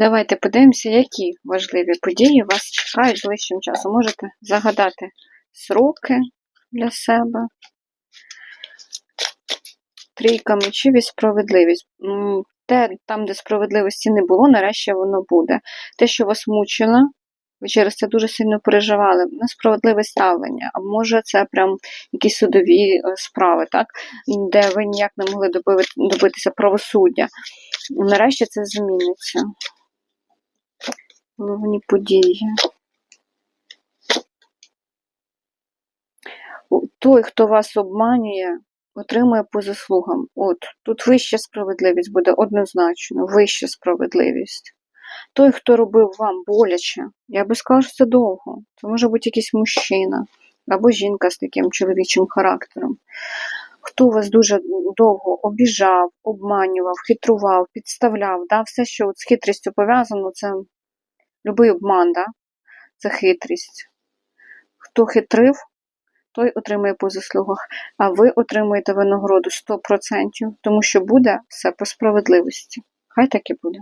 Давайте подивимося, які важливі події вас чекають ближчим часом. Можете загадати сроки для себе. Трійка мечів і справедливість. Те, там, де справедливості не було, нарешті воно буде. Те, що вас мучило, ви через це дуже сильно переживали, несправедливе ставлення, а може це прям якісь судові е, справи, так? де ви ніяк не могли добитися правосуддя. Нарешті це зміниться. Головні події. Той, хто вас обманює, отримує по заслугам. От тут вища справедливість буде однозначно, вища справедливість. Той, хто робив вам боляче, я би сказала, що це довго. Це може бути якийсь мужчина або жінка з таким чоловічим характером. Хто вас дуже довго обіжав, обманював, хитрував, підставляв, да? все, що от з хитрістю пов'язано, це любий обман, да? це хитрість. Хто хитрив, той отримує по заслугах, а ви отримуєте винагороду 100%, тому що буде все по справедливості. Хай так і буде.